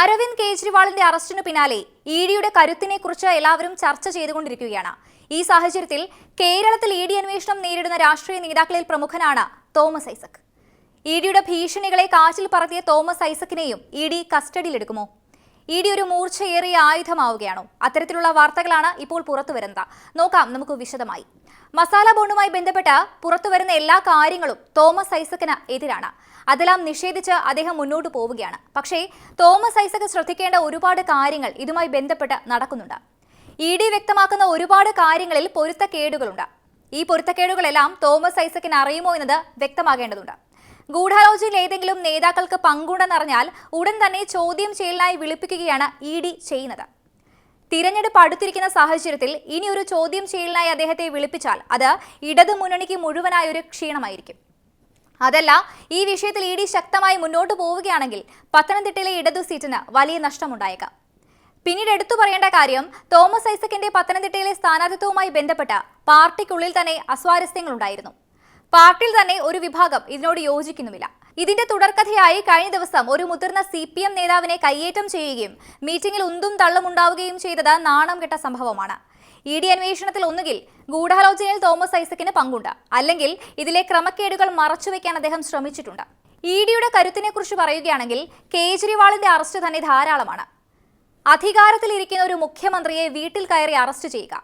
അരവിന്ദ് കേജ്രിവാളിന്റെ അറസ്റ്റിനു പിന്നാലെ ഇ ഡിയുടെ കരുത്തിനെ കുറിച്ച് എല്ലാവരും ചർച്ച ചെയ്തുകൊണ്ടിരിക്കുകയാണ്. ഈ സാഹചര്യത്തിൽ കേരളത്തിൽ ഇ ഡി അന്വേഷണം നേരിടുന്ന രാഷ്ട്രീയ നേതാക്കളിൽ പ്രമുഖനാണ് തോമസ് ഐസക്. ഇ ഡിയുടെ ഭീഷണികളെ കാറ്റിൽ പറത്തിയ തോമസ് ഐസക്കിനെയും ഇ ഡി കസ്റ്റഡിയിലെടുക്കുമോ? ഇ ഡി ഒരു മൂർച്ചയേറിയ ആയുധമാവുകയാണോ? അത്തരത്തിലുള്ള വാർത്തകളാണ് ഇപ്പോൾ പുറത്തുവരുന്നത്. നോക്കാം നമുക്ക് വിശദമായി. മസാല ബോണ്ടുമായി ബന്ധപ്പെട്ട് പുറത്തുവരുന്ന എല്ലാ കാര്യങ്ങളും തോമസ് ഐസക്കിന് എതിരാണ്. അതെല്ലാം നിഷേധിച്ച് അദ്ദേഹം മുന്നോട്ട് പോവുകയാണ്. പക്ഷേ തോമസ് ഐസക് ശ്രദ്ധിക്കേണ്ട ഒരുപാട് കാര്യങ്ങൾ ഇതുമായി ബന്ധപ്പെട്ട് നടക്കുന്നുണ്ട്. ഇ ഡി വ്യക്തമാക്കുന്ന ഒരുപാട് കാര്യങ്ങളിൽ പൊരുത്തക്കേടുകളുണ്ട്. ഈ പൊരുത്തക്കേടുകളെല്ലാം തോമസ് ഐസക്കിന് അറിയുമോ എന്നത് വ്യക്തമാകേണ്ടതുണ്ട്. ഗൂഢാലോചനയിൽ ഏതെങ്കിലും നേതാക്കൾക്ക് പങ്കുണ്ടെന്നറിഞ്ഞാൽ ഉടൻ തന്നെ ചോദ്യം ചെയ്യലിനായി വിളിപ്പിക്കുകയാണ് ഇ ഡി ചെയ്യുന്നത്. തിരഞ്ഞെടുപ്പ് അടുത്തിരിക്കുന്ന സാഹചര്യത്തിൽ ഇനി ഒരു ചോദ്യം ചെയ്യലിനായി അദ്ദേഹത്തെ വിളിപ്പിച്ചാൽ അത് ഇടതു മുന്നണിക്ക് മുഴുവനായ ഒരു ക്ഷീണമായിരിക്കും. അതല്ല ഈ വിഷയത്തിൽ ഇ ഡി ശക്തമായി മുന്നോട്ട് പോവുകയാണെങ്കിൽ പത്തനംതിട്ടയിലെ ഇടതു സീറ്റിന് വലിയ നഷ്ടമുണ്ടായേക്കാം. പിന്നീട് എടുത്തു പറയേണ്ട കാര്യം തോമസ് ഐസക്കിന്റെ പത്തനംതിട്ടയിലെ സ്ഥാനാർത്ഥിത്വവുമായി ബന്ധപ്പെട്ട പാർട്ടിക്കുള്ളിൽ തന്നെ അസ്വാരസ്യങ്ങളുണ്ടായിരുന്നു. പാർട്ടിയിൽ തന്നെ ഒരു വിഭാഗം ഇതിനോട് യോജിക്കുന്നുമില്ല. ഇതിന്റെ തുടർക്കഥയായി കഴിഞ്ഞ ദിവസം ഒരു മുതിർന്ന സി പി എം നേതാവിനെ കയ്യേറ്റം ചെയ്യുകയും മീറ്റിംഗിൽ ഉന്തും തള്ളും ഉണ്ടാവുകയും ചെയ്തത് നാണം കെട്ട സംഭവമാണ്. ഇ ഡി അന്വേഷണത്തിൽ ഒന്നുകിൽ ഗൂഢാലോചനയിൽ തോമസ് ഐസക്കിന് പങ്കുണ്ട്. അല്ലെങ്കിൽ ഇതിലെ ക്രമക്കേടുകൾ മറച്ചുവെക്കാൻ അദ്ദേഹം ശ്രമിച്ചിട്ടുണ്ട്. ഇ ഡിയുടെ കരുത്തിനെക്കുറിച്ച് പറയുകയാണെങ്കിൽ കേജ്രിവാളിന്റെ അറസ്റ്റ് തന്നെ ധാരാളമാണ്. അധികാരത്തിലിരിക്കുന്ന ഒരു മുഖ്യമന്ത്രിയെ വീട്ടിൽ കയറി അറസ്റ്റ് ചെയ്യുക.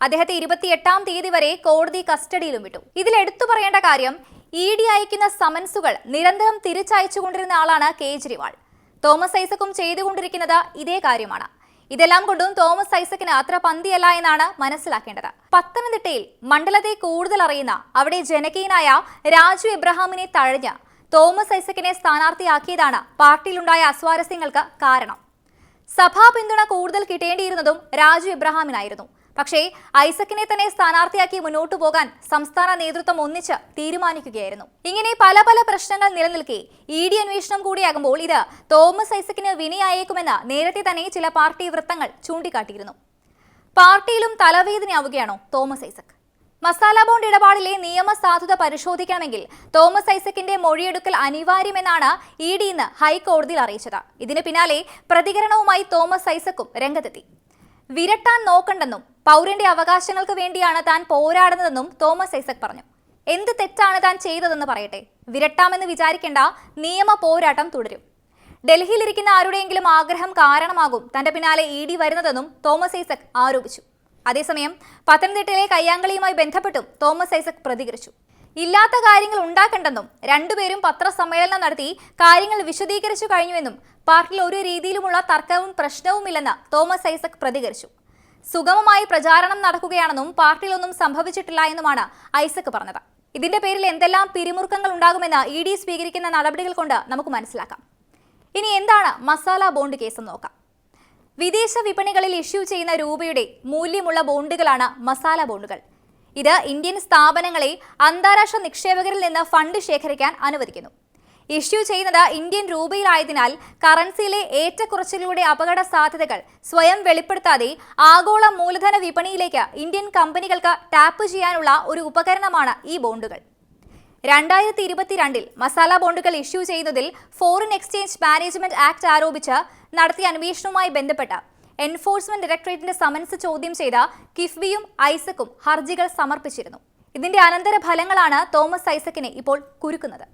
അദ്ദേഹത്തെ ഇരുപത്തിയെട്ടാം തീയതി വരെ കോടതി കസ്റ്റഡിയിലും വിട്ടു. ഇതിൽ എടുത്തു പറയേണ്ട കാര്യം ഇ ഡി അയക്കുന്ന സമൻസുകൾ നിരന്തരം തിരിച്ചയച്ചുകൊണ്ടിരുന്ന ആളാണ് കേജ്രിവാൾ. തോമസ് ഐസക്കും ചെയ്തുകൊണ്ടിരിക്കുന്നത് ഇതേ കാര്യമാണ്. ഇതെല്ലാം കൊണ്ടും തോമസ് ഐസക്കിന് അത്ര പന്തിയല്ല എന്നാണ് മനസ്സിലാക്കേണ്ടത്. പത്തനംതിട്ടയിൽ മണ്ഡലത്തെ കൂടുതൽ അറിയുന്ന അവിടെ ജനകീയനായ രാജു എബ്രഹാമിനെ തഴഞ്ഞ് തോമസ് ഐസക്കിനെ സ്ഥാനാർത്ഥിയാക്കിയതാണ് പാർട്ടിയിലുണ്ടായ അസ്വാരസ്യങ്ങൾക്ക് കാരണം. സഭാ പിന്തുണ കൂടുതൽ കിട്ടേണ്ടിയിരുന്നതും രാജു ഇബ്രഹാമിനായിരുന്നു പക്ഷേ ഐസക്കിനെ തന്നെ സ്ഥാനാർത്ഥിയാക്കി മുന്നോട്ടു പോകാൻ സംസ്ഥാന നേതൃത്വം ഒന്നിച്ച് തീരുമാനിക്കുകയായിരുന്നു. ഇങ്ങനെ പല പല പ്രശ്നങ്ങൾ നിലനിൽക്കെ ഇ ഡി അന്വേഷണം കൂടിയാകുമ്പോൾ ഇത് തോമസ് ഐസക്കിന് വിനയായേക്കുമെന്ന് നേരത്തെ തന്നെ ചില പാർട്ടി വൃത്തങ്ങൾ ചൂണ്ടിക്കാട്ടിയിരുന്നു. പാർട്ടിയിലും തലവേദനയാവുകയാണോ തോമസ് ഐസക്? മസാല ബോണ്ട് ഇടപാടിലെ നിയമസാധുത പരിശോധിക്കണമെങ്കിൽ തോമസ് ഐസക്കിന്റെ മൊഴിയെടുക്കൽ അനിവാര്യമെന്നാണ് ഇ ഡി ഇന്ന് ഹൈക്കോടതിയിൽ അറിയിച്ചത്. ഇതിന് പിന്നാലെ പ്രതികരണവുമായി തോമസ് ഐസക്കും രംഗത്തെത്തി. വിരട്ടാൻ നോക്കണ്ടെന്നും പൗരന്റെ അവകാശങ്ങൾക്ക് വേണ്ടിയാണ് താൻ പോരാടുന്നതെന്നും തോമസ് ഐസക് പറഞ്ഞു. എന്ത് തെറ്റാണ് താൻ ചെയ്തതെന്ന് പറയട്ടെ. വിരട്ടാമെന്ന് വിചാരിക്കേണ്ട നിയമ പോരാട്ടം തുടരും. ഡൽഹിയിലിരിക്കുന്ന ആരുടെയെങ്കിലും ആഗ്രഹം കാരണമാകും തന്റെ പിന്നാലെ ഇ ഡി വരുന്നതെന്നും തോമസ് ഐസക് ആരോപിച്ചു. അതേസമയം പത്തനംതിട്ടയിലെ കയ്യാങ്കളിയുമായി ബന്ധപ്പെട്ടും തോമസ് ഐസക് പ്രതികരിച്ചു. ഇല്ലാത്ത കാര്യങ്ങൾ ഉണ്ടാക്കണ്ടെന്നും രണ്ടുപേരും പത്രസമ്മേളനം നടത്തി കാര്യങ്ങൾ വിശദീകരിച്ചു കഴിഞ്ഞുവെന്നും പാർട്ടിയിൽ ഒരു രീതിയിലുമുള്ള തർക്കവും പ്രശ്നവുമില്ലെന്ന് തോമസ് ഐസക് പ്രതികരിച്ചു. സുഗമമായി പ്രചാരണം നടക്കുകയാണെന്നും പാർട്ടിയിലൊന്നും സംഭവിച്ചിട്ടില്ല എന്നുമാണ് ഐസക് പറഞ്ഞത്. ഇതിന്റെ പേരിൽ എന്തെല്ലാം പിരിമുറുക്കങ്ങൾ ഉണ്ടാകുമെന്ന് ഇ ഡി സ്വീകരിക്കുന്ന നടപടികൾ കൊണ്ട് നമുക്ക് മനസ്സിലാക്കാം. ഇനി എന്താണ് മസാല ബോണ്ട് കേസെന്ന് നോക്കാം. വിദേശ വിപണികളിൽ ഇഷ്യൂ ചെയ്യുന്ന രൂപയുടെ മൂല്യമുള്ള ബോണ്ടുകളാണ് മസാല ബോണ്ടുകൾ. ഇത് ഇന്ത്യൻ സ്ഥാപനങ്ങളെ അന്താരാഷ്ട്ര നിക്ഷേപകരിൽ നിന്ന് ഫണ്ട് ശേഖരിക്കാൻ അനുവദിക്കുന്നു. ഇഷ്യൂ ചെയ്യുന്നത് ഇന്ത്യൻ രൂപയിലായതിനാൽ കറൻസിയിലെ ഏറ്റക്കുറച്ചിലൂടെ അപകട സാധ്യതകൾ സ്വയം വെളിപ്പെടുത്താതെ ആഗോള മൂലധന വിപണിയിലേക്ക് ഇന്ത്യൻ കമ്പനികൾക്ക് ടാപ്പ് ചെയ്യാനുള്ള ഒരു ഉപകരണമാണ് ഈ ബോണ്ടുകൾ. രണ്ടായിരത്തി ഇരുപത്തിരണ്ടിൽ മസാല ബോണ്ടുകൾ ഇഷ്യൂ ചെയ്യുന്നതിൽ ഫോറിൻ എക്സ്ചേഞ്ച് മാനേജ്മെന്റ് ആക്ട് ആരോപിച്ച് നടത്തിയ അന്വേഷണവുമായി ബന്ധപ്പെട്ട എൻഫോഴ്സ്മെന്റ് ഡയറക്ടറേറ്റിന്റെ സമൻസ് ചോദ്യം ചെയ്ത കിഫ്ബിയും ഐസക്കും ഹർജികൾ സമർപ്പിച്ചിരുന്നു. ഇതിന്റെ അനന്തര ഫലങ്ങളാണ് തോമസ് ഐസക്കിനെ ഇപ്പോൾ കുരുക്കുന്നത്.